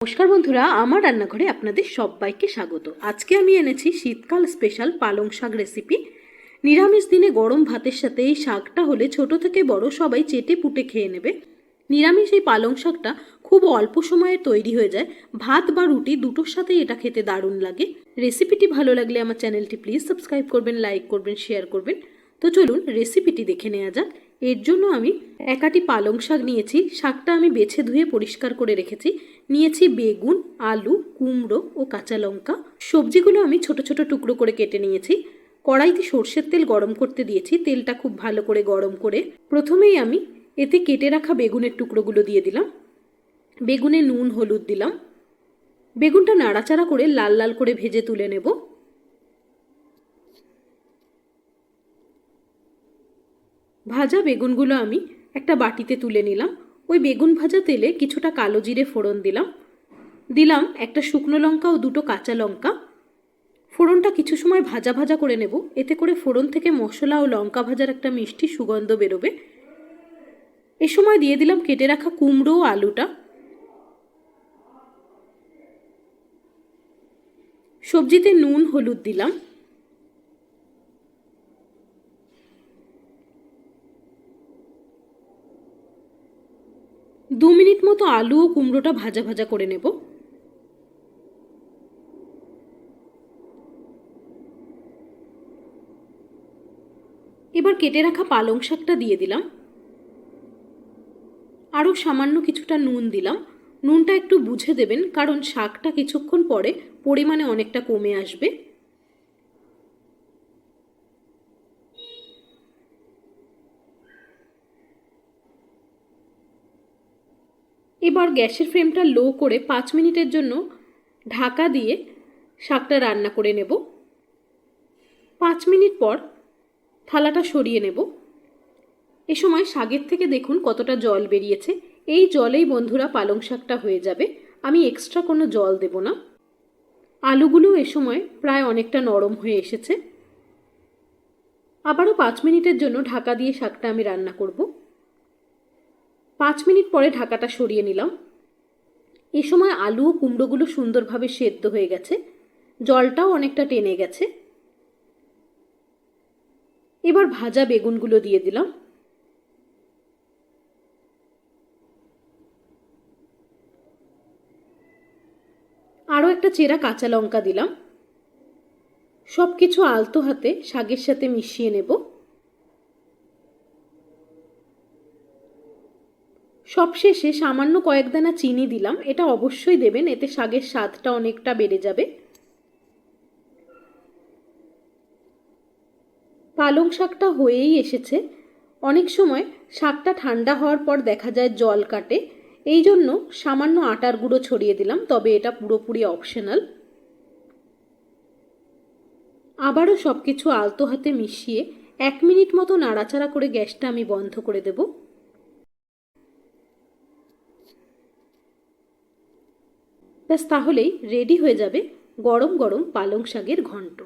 নমস্কার বন্ধুরা, আমার রান্নাঘরে আপনাদের সবাইকে স্বাগত। আজকে আমি এনেছি শীতকাল স্পেশাল পালং শাক রেসিপি। নিরামিষ দিনে গরম ভাতের সাথে এই শাকটা হলে ছোট থেকে বড় সবাই চেটে পুটে খেয়ে নেবে। নিরামিষ এই পালং শাকটা খুব অল্প সময়ে তৈরি হয়ে যায়। ভাত বা রুটি দুটোর সাথেই এটা খেতে দারুণ লাগে। রেসিপিটি ভালো লাগলে আমার চ্যানেলটি প্লিজ সাবস্ক্রাইব করবেন, লাইক করবেন, শেয়ার করবেন। তো চলুন রেসিপিটি দেখে নেওয়া যাক। এর জন্য আমি একাটি পালং শাক নিয়েছি, শাকটা আমি বেছে ধুয়ে পরিষ্কার করে রেখেছি। নিয়েছি বেগুন, আলু, কুমড়ো ও কাঁচা লঙ্কা। সবজিগুলো আমি ছোট ছোট টুকরো করে কেটে নিয়েছি। কড়াইতে সর্ষের তেল গরম করতে দিয়েছি, তেলটা খুব ভালো করে গরম করে। প্রথমেই আমি এতে কেটে রাখা বেগুনের টুকরোগুলো দিয়ে দিলাম। বেগুনে নুন, হলুদ দিলাম। বেগুনটা নাড়াচাড়া করে লাল লাল করে ভেজে তুলে নেব। ভাজা বেগুনগুলো আমি একটা বাটিতে তুলে নিলাম। ওই বেগুন ভাজা তেলে কিছুটা কালো জিরে ফোড়ন দিলাম। দিলাম একটা শুকনো লঙ্কা ও দুটো কাঁচা লঙ্কা। ফোড়নটা কিছু সময় ভাজা ভাজা করে নেব। এতে করে ফোড়ন থেকে মশলা ও লঙ্কা ভাজার একটা মিষ্টি সুগন্ধ বেরোবে। এ সময় দিয়ে দিলাম কেটে রাখা কুমড়ো ও আলুটা। সবজিতে নুন, হলুদ দিলাম। দু মিনিট মতো আলু ও কুমড়োটা ভাজা ভাজা করে নেব। এবার কেটে রাখা পালং শাকটা দিয়ে দিলাম। আরও সামান্য কিছুটা নুন দিলাম। নুনটা একটু বুঝে দেবেন, কারণ শাকটা কিছুক্ষণ পরে পরিমাণে অনেকটা কমে আসবে। এবার গ্যাসের ফ্লেমটা লো করে পাঁচ মিনিটের জন্য ঢাকা দিয়ে শাকটা রান্না করে নেব। পাঁচ মিনিট পর থালাটা সরিয়ে নেব। এ সময় শাকের থেকে দেখুন কতটা জল বেরিয়েছে। এই জলেই বন্ধুরা পালং শাকটা হয়ে যাবে। আমি এক্সট্রা কোনো জল দেব না। আলুগুলো এ সময় প্রায় অনেকটা নরম হয়ে এসেছে। আবারও পাঁচ মিনিটের জন্য ঢাকা দিয়ে শাকটা আমি রান্না করব। পাঁচ মিনিট পরে ঢাকাটা সরিয়ে নিলাম। এ সময় আলু ও কুমড়োগুলো সুন্দরভাবে সেদ্ধ হয়ে গেছে। জলটাও অনেকটা টেনে গেছে। এবার ভাজা বেগুনগুলো দিয়ে দিলাম। আরও একটা চেরা কাঁচা লঙ্কা দিলাম। সব কিছু আলতো হাতে শাকের সাথে মিশিয়ে নেব। সবশেষে সামান্য কয়েক দানা চিনি দিলাম, এটা অবশ্যই দেবেন, এতে শাকের স্বাদটা অনেকটা বেড়ে যাবে। পালং শাকটা হয়েই এসেছে। অনেক সময় শাকটা ঠান্ডা হওয়ার পর দেখা যায় জল কাটে, এই জন্য সামান্য আটার গুঁড়ো ছড়িয়ে দিলাম, তবে এটা পুরোপুরি অপশনাল। আবারও সব কিছু আলতো হাতে মিশিয়ে এক মিনিট মতো নাড়াচাড়া করে গ্যাসটা আমি বন্ধ করে দেব। ব্যাস তাহলেই রেডি হয়ে যাবে গরম গরম পালং শাকের ঘন্ট।